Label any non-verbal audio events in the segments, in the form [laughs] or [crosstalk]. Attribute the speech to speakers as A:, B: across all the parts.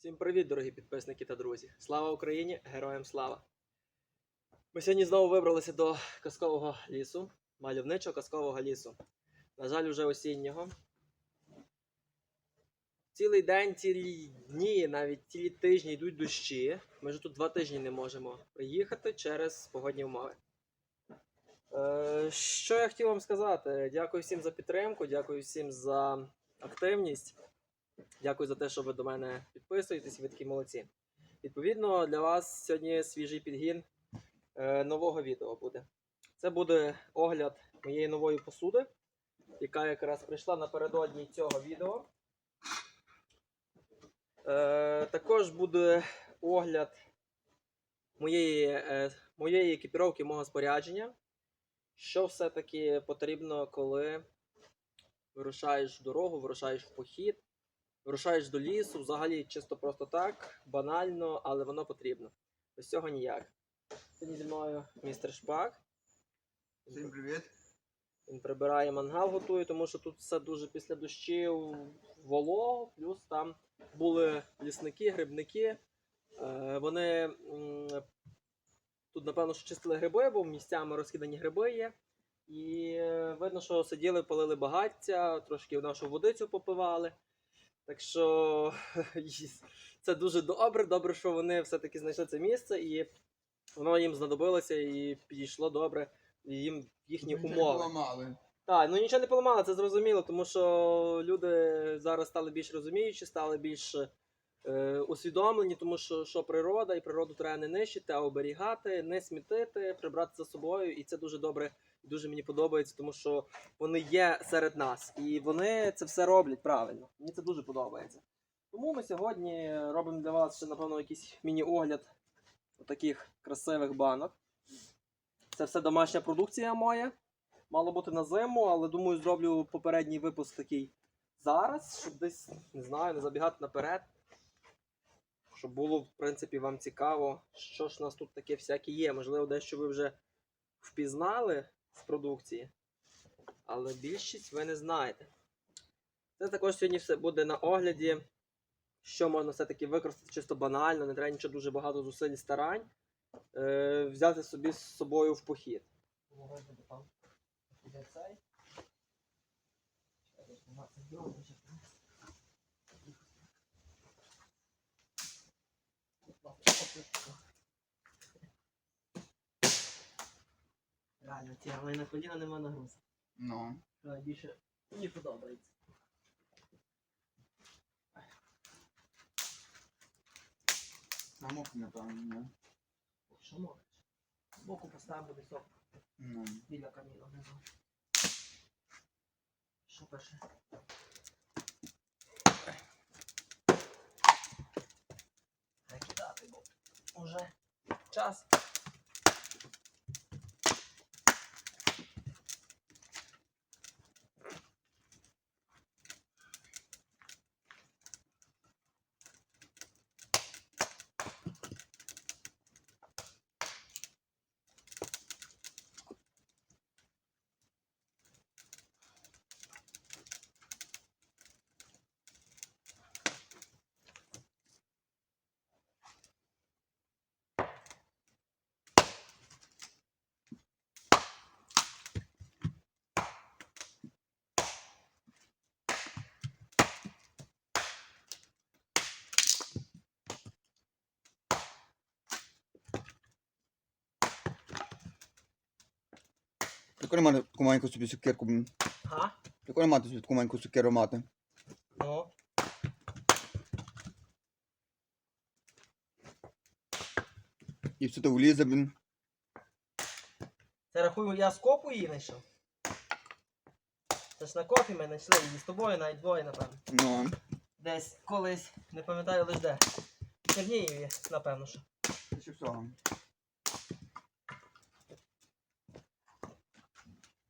A: Всім привіт, дорогі підписники та друзі! Слава Україні! Героям слава! Ми сьогодні знову вибралися до казкового лісу, мальовничого казкового лісу. На жаль, уже осіннього. Цілий день, цілі дні, навіть цілі тижні йдуть дощі. Ми вже тут два тижні не можемо приїхати через погодні умови. Е, що я хотів вам сказати? Дякую всім за підтримку, дякую всім за активність. Дякую за те, що ви до мене підписуєтесь, ви такі молодці. Відповідно, для вас сьогодні свіжий підгін е, нового відео буде. Це буде огляд моєї нової посуди, яка якраз прийшла напередодні цього відео. Е, також буде огляд моєї, е, моєї екіпіровки, мого спорядження. Що все-таки потрібно, коли вирушаєш в дорогу, вирушаєш в похід. Вирушаєш до лісу, взагалі чисто просто так, банально, але воно потрібно. Без цього ніяк. Сьогодні зі мною містер Шпак.
B: Всім привіт.
A: Він прибирає мангал, готує, тому що тут все дуже після дощів волого, плюс там були лісники, грибники. Е, вони тут, напевно, що чистили гриби, бо місцями розкидані гриби є. І е, видно, що сиділи, палили багаття, трошки нашу водицю попивали. Так що [laughs] це дуже добре. Добре, що вони все-таки знайшли це місце, і воно їм знадобилося і підійшло добре їм їхні
B: не
A: умови.
B: поламали.
A: Так, ну нічого не поламало, це зрозуміло, тому що люди зараз стали більш розуміючі, стали більш е, усвідомлені, тому що, що природа, і природу треба не нищити, а оберігати, не смітити, прибрати за собою. І це дуже добре, і дуже мені подобається, тому що вони є серед нас. І вони це все роблять правильно. Мені це дуже подобається. Тому ми сьогодні робимо для вас ще, напевно, якийсь міні-огляд таких красивих банок. Це все домашня продукція моя. Мало бути на зиму, але думаю, зроблю попередній випуск такий зараз, щоб десь, не знаю, не забігати наперед. Щоб було, в принципі, вам цікаво, що ж у нас тут таке всяке є. Можливо, дещо ви вже впізнали з продукції, але більшість ви не знаєте. Це також сьогодні все буде на огляді, що можна все-таки використати чисто банально, не треба нічого дуже багато зусиль і старань. Е, взяти собі з собою в похід. Іде цей. Реально, ці, але на коліна нема нагрузки.
B: Ну.
A: Але більше мені подобається.
B: Намок, напевно, не.
A: Що можеш? Збоку поставимо буде сок
B: Ну.
A: біля каміна внизу. Що перше? Треба кидати, бо вже час.
B: Прикольно мати таку маленьку собі блін.
A: Ага.
B: Прикольно мати собі таку маленьку цукеру мати.
A: Ну.
B: І все то влізе, блін.
A: Це рахую, я з копу її знайшов. Це ж на копі ми знайшли її з тобою навіть двоє, напевно.
B: Ну.
A: Десь колись, не пам'ятаю лише де. В Чернігові, напевно, що.
B: Ще всього.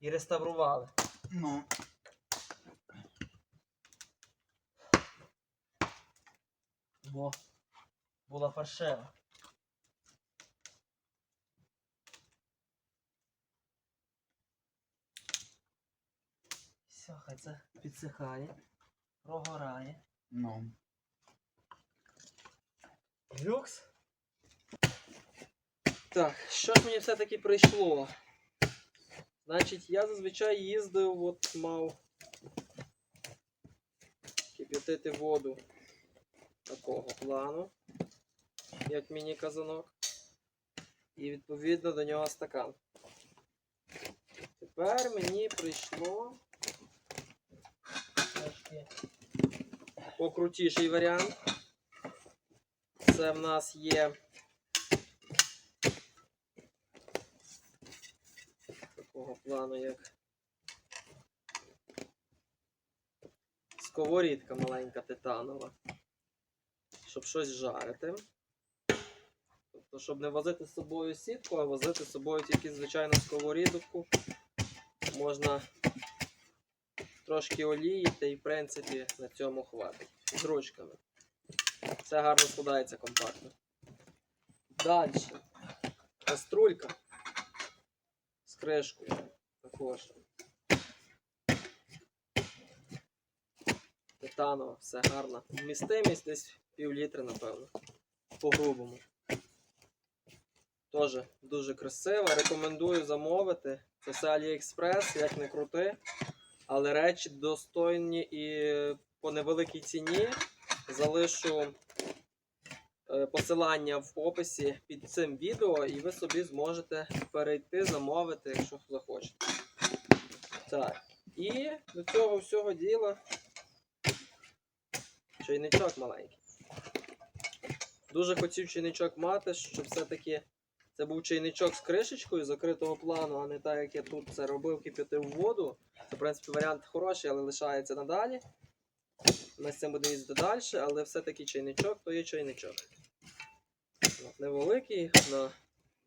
A: І реставрували.
B: Ну.
A: Бо була фальшива. Все, хай це підсихає, прогорає.
B: Ну.
A: Люкс. Так, що ж мені все-таки прийшло? Значить, я зазвичай їздив, от мав кип'ятити воду такого плану, як міні-казанок. І відповідно до нього стакан. Тепер мені прийшло трошки покрутіший варіант. Це в нас є такого плану, як сковорідка маленька титанова. Щоб щось жарити. Тобто, щоб не возити з собою сітку, а возити з собою тільки звичайну сковорідку. Можна трошки олії, та й в принципі на цьому хватить. З ручками. Все гарно складається компактно. Далі. Каструлька кришкою. Також. Титанова, все гарно. Вмістимість десь пів літри, напевно. По-грубому. Тоже дуже красиво. Рекомендую замовити. Це все AliExpress, як не крути. Але речі достойні і по невеликій ціні. Залишу посилання в описі під цим відео, і ви собі зможете перейти, замовити, якщо захочете. Так. І до цього всього діла чайничок маленький. Дуже хотів чайничок мати, щоб все-таки це був чайничок з кришечкою закритого плану, а не так, як я тут це робив, кип'ятив воду. Це, в принципі, варіант хороший, але лишається надалі. Ми з цим будемо їздити далі, але все-таки чайничок то є чайничок. Невеликий, на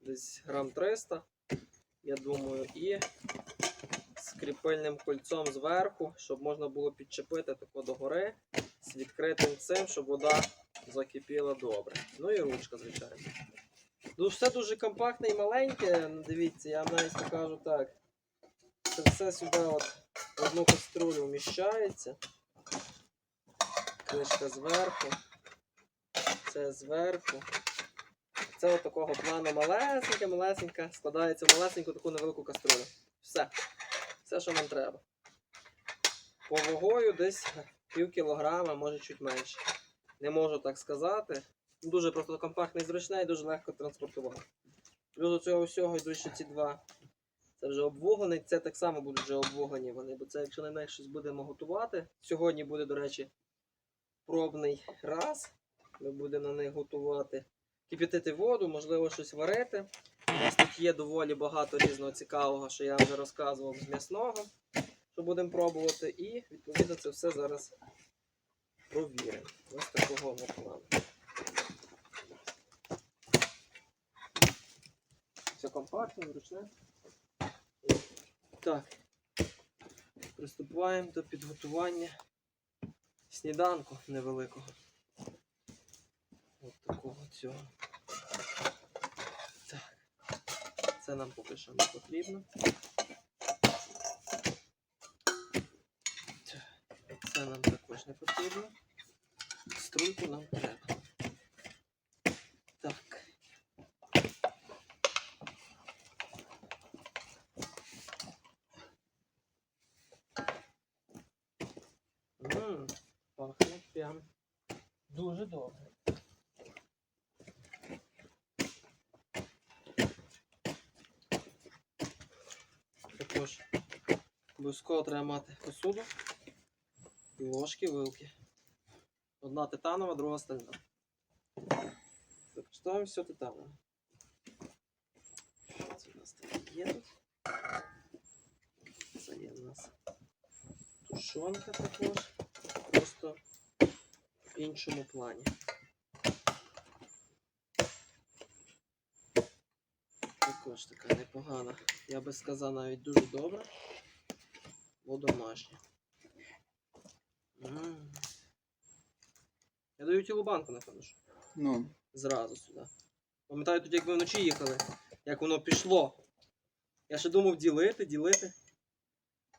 A: десь грам 300, я думаю, і з кріпильним кольцом зверху, щоб можна було підчепити тако догори з відкритим цим, щоб вода закипіла добре. Ну і ручка, звичайно. Ну, все дуже компактне і маленьке. Дивіться, я навіть покажу так. Це все сюди от в одну каструлю вміщається. Кришка зверху. Це зверху. Це от такого плану малесеньке, малесеньке, складається в малесеньку таку невелику каструлю. Все. Все, що нам треба. По вагою десь пів кілограма, може чуть менше. Не можу так сказати. Дуже просто компактний, зручний, дуже легко транспортувати. Плюс до цього всього йдуть ще ці два. Це вже обвуглені, це так само будуть вже обвуглені вони, бо це, якщо на них щось будемо готувати. Сьогодні буде, до речі, пробний раз. Ми будемо на них готувати. Кип'ятити воду, можливо, щось варити. У нас тут є доволі багато різного цікавого, що я вже розказував з м'ясного, що будемо пробувати. І відповідно це все зараз провіримо. Ось такого плану. Все компактно, зручне. Так. Приступаємо до підготування сніданку невеликого. От такого цього. Так. Це нам поки що не потрібно. Це нам також не потрібно. Струйку нам треба. Так. Ммм, пахне прям дуже добре. Також обов'язково треба мати посуду і ложки, вилки. Одна титанова, друга стальна. Використовуємо все титанове. Це у нас так є тут. Це є у нас тушонка також. Просто в іншому плані. Також така непогана. Я би сказав навіть дуже добра бо домашнє. Я даю цілу банку, напевно. ж.
B: Ну.
A: Зразу сюди. Пам'ятаю тоді, як ми вночі їхали, як воно пішло. Я ще думав ділити, ділити.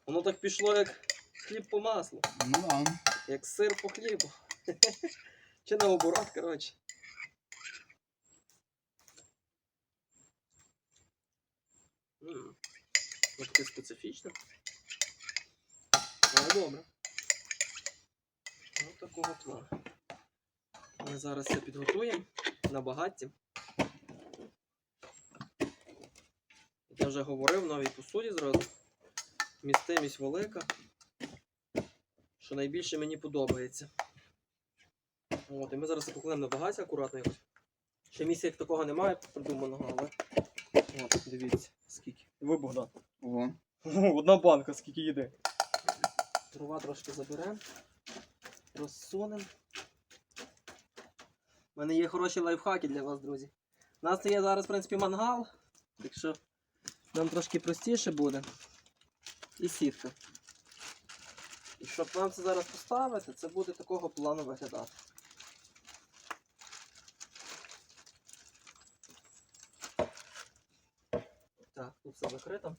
A: Воно так пішло, як хліб по маслу.
B: Ну да.
A: Як сир по хлібу. [laughs] Чи на оборот, коротше. Ось таке специфічне. Але добре. Ось такого плану. Ми зараз це підготуємо на багатті. Як я вже говорив, в новій посуді зразу. Містимість велика. Що найбільше мені подобається. От, і ми зараз покладемо на багаття акуратно якось. Ще місця як такого немає придуманого, але. От, дивіться, скільки. Ви Богдан.
B: Ого. [laughs]
A: Одна банка, скільки їде. Дрова трошки заберемо. Розсунемо. У мене є хороші лайфхаки для вас, друзі. У нас є зараз, в принципі, мангал, так що нам трошки простіше буде. І сітка. І щоб вам це зараз поставити, це буде такого плану виглядати. Так, тут все закрито.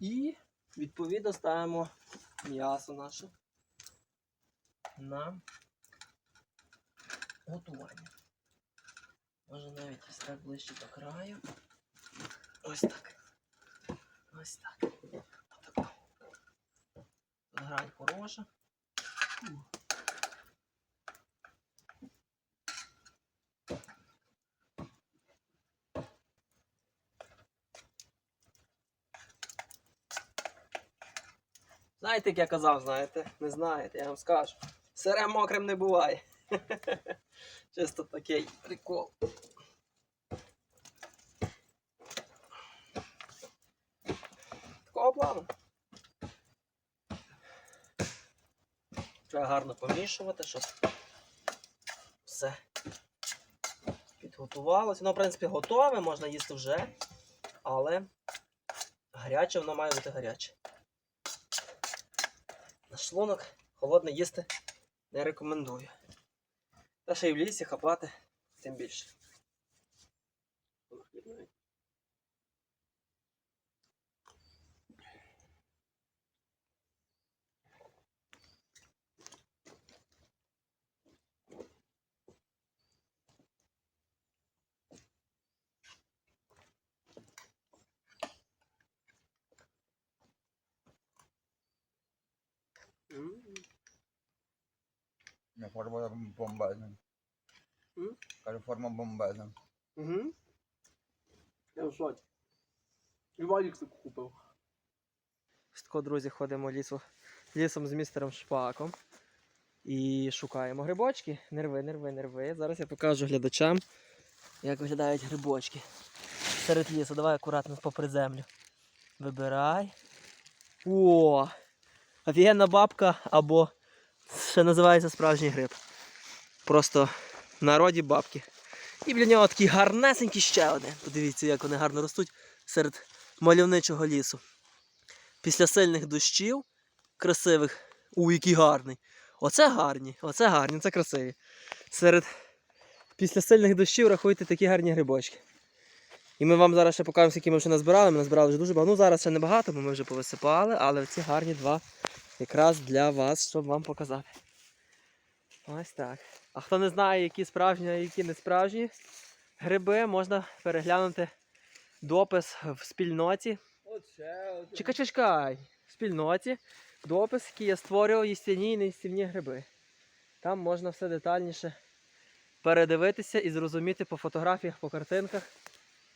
A: І відповідно ставимо м'ясо наше на готування. Може навіть ось так ближче до краю. Ось так. Ось так. Отако. Грань хороша. Знаєте, як я казав, знаєте? Не знаєте, я вам скажу. Сирем мокрим не буває. [laughs] Чисто такий прикол. Такого плану. Треба гарно помішувати, щоб все підготувалося. Воно, в принципі, готове, можна їсти вже, але гаряче воно має бути гаряче. На шлунок холодне їсти не рекомендую. Та ще й в лісі хапати тим більше.
B: Не, форма бомбезна.
A: М?
B: Каже, форма бомбезна.
A: Угу. Я в шоці. І Валік таку купив. Ось тако, друзі, ходимо лісу, лісом з містером Шпаком. І шукаємо грибочки. Нерви, нерви, нерви. Зараз я покажу глядачам, як виглядають грибочки. Серед лісу. Давай акуратно попри землю. Вибирай. О! Офігенна бабка або ще називається справжній гриб. Просто в народі бабки. І біля нього такий гарнесенький ще один. Подивіться, як вони гарно ростуть серед мальовничого лісу. Після сильних дощів, красивих, у який гарний. Оце гарні, оце гарні, це красиві. Серед після сильних дощів рахуйте такі гарні грибочки. І ми вам зараз ще покажемо, скільки ми вже назбирали. Ми назбирали вже дуже багато. Ну зараз ще не багато, бо ми вже повисипали, але ці гарні два якраз для вас, щоб вам показати. Ось так. А хто не знає, які справжні, а які не справжні гриби, можна переглянути допис в спільноті. Чекай, чекай. В спільноті допис, який я створював їстівні і неїстівні гриби. Там можна все детальніше передивитися і зрозуміти по фотографіях, по картинках,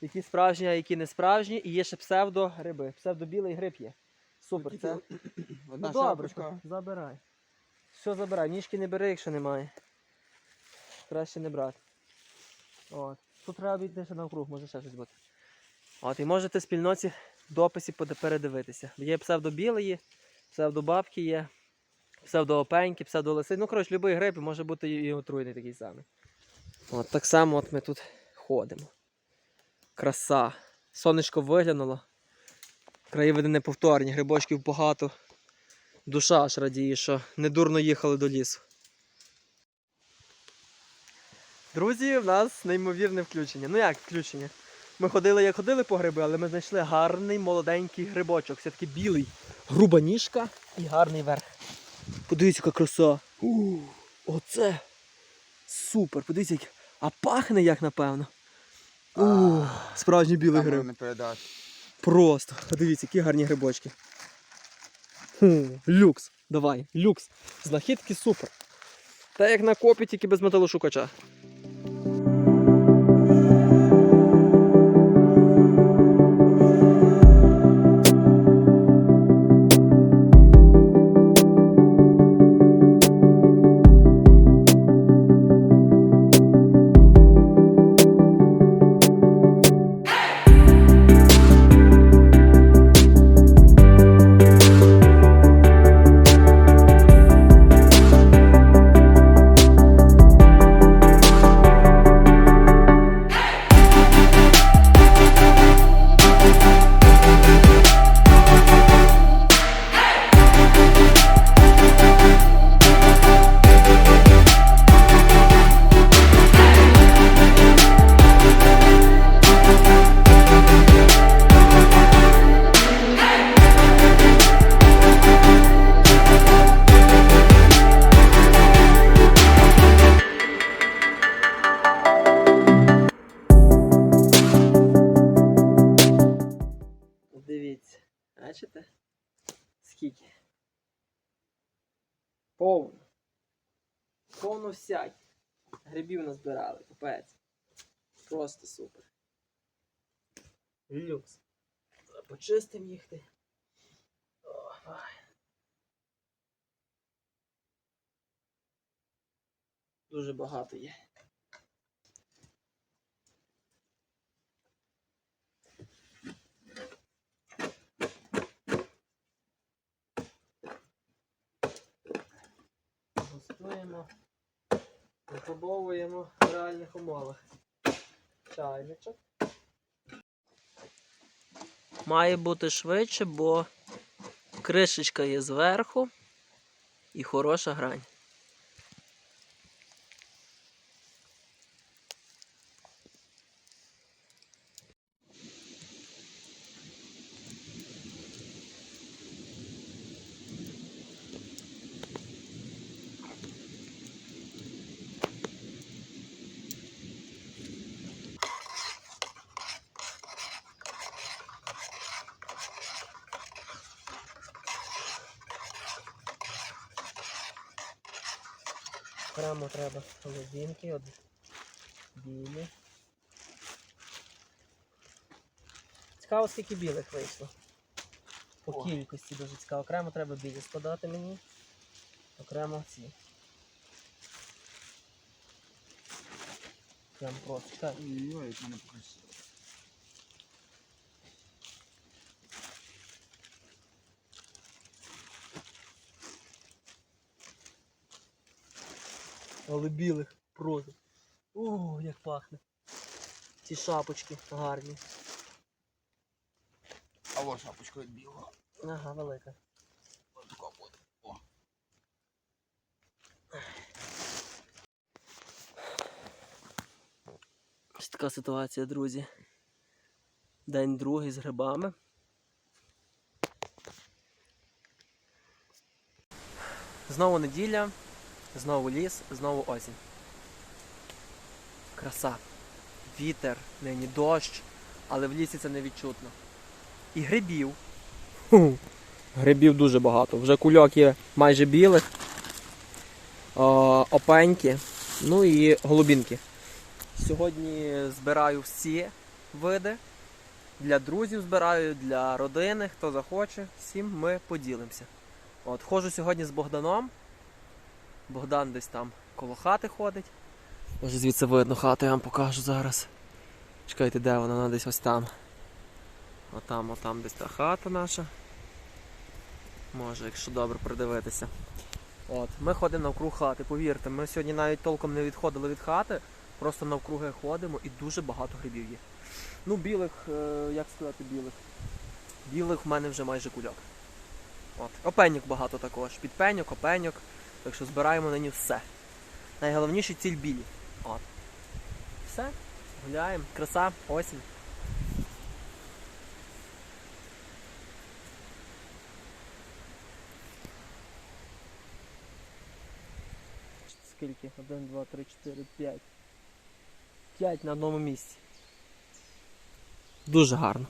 A: які справжні, а які не справжні. І є ще псевдогриби. Псевдобілий гриб є. Супер, це.
B: Одна [clears throat]
A: Ну добре,
B: шапочка.
A: забирай. Все забирай, ніжки не бери, якщо немає. Краще не брати. От. Тут треба бігти ще навкруг, може ще щось бути. От, і можете в спільноті дописі передивитися. Є псевдобілої, псевдобабки є, псевдоопеньки, псевдолиси. Ну, коротше, будь-який гриб може бути і отруйний такий самий. От так само от ми тут ходимо. Краса. Сонечко виглянуло. Краєвиди неповторні, грибочків багато. Душа аж радіє, що недурно їхали до лісу. Друзі, в нас неймовірне включення. Ну як включення? Ми ходили, як ходили по гриби, але ми знайшли гарний молоденький грибочок. Все-таки білий. Груба ніжка і гарний верх. Подивіться, яка краса. У, оце супер. Подивіться, як... а пахне як напевно. Ух, справжній білий гриб.
B: не передати.
A: Просто. Подивіться, які гарні грибочки. Хм, люкс. Давай, люкс. Знахідки супер. Та як на копі, тільки без металошукача. Всякі. Грибів назбирали, капець. Просто супер. Люкс. Почистим їх ти. О. Дуже багато є. Густуємо, випробовуємо в реальних умовах. Чайничок. Має бути швидше, бо кришечка є зверху і хороша грань. Окремо треба холодинки, от білі. Цікаво, скільки білих вийшло. По
B: О.
A: кількості дуже цікаво. Окремо треба білі складати мені. Окремо ці. Прям просто.
B: Ой, як мене покрасило.
A: Але білих просто. О, як пахне. Ці шапочки гарні.
B: А ось шапочка від білого.
A: Ага, велика.
B: Ось така буде. О.
A: Ось така ситуація, друзі. День другий з грибами. Знову неділя, знову ліс, знову осінь. Краса. Вітер, нині дощ, але в лісі це не відчутно. І грибів. Ху. Грибів дуже багато. Вже кульок є майже білих, о, опеньки, ну і голубінки. Сьогодні збираю всі види. Для друзів збираю, для родини, хто захоче, всім ми поділимося. От, ходжу сьогодні з Богданом. Богдан десь там коло хати ходить. Може звідси видно хату, я вам покажу зараз. Чекайте, де вона? Вона десь ось там. Отам, отам десь та хата наша. Може, якщо добре придивитися. От, ми ходимо навкруг хати, повірте, ми сьогодні навіть толком не відходили від хати, просто навкруги ходимо і дуже багато грибів є. Ну, білих, е, як сказати, білих. Білих в мене вже майже кульок. От. Опеньок багато також. Підпеньок, опеньок. Так що збираємо нині все. Найголовніше ціль білі. От. Все. Гуляємо. Краса, осінь. Скільки? 1, 2, 3, 4, 5. 5 на одному місці. Дуже гарно.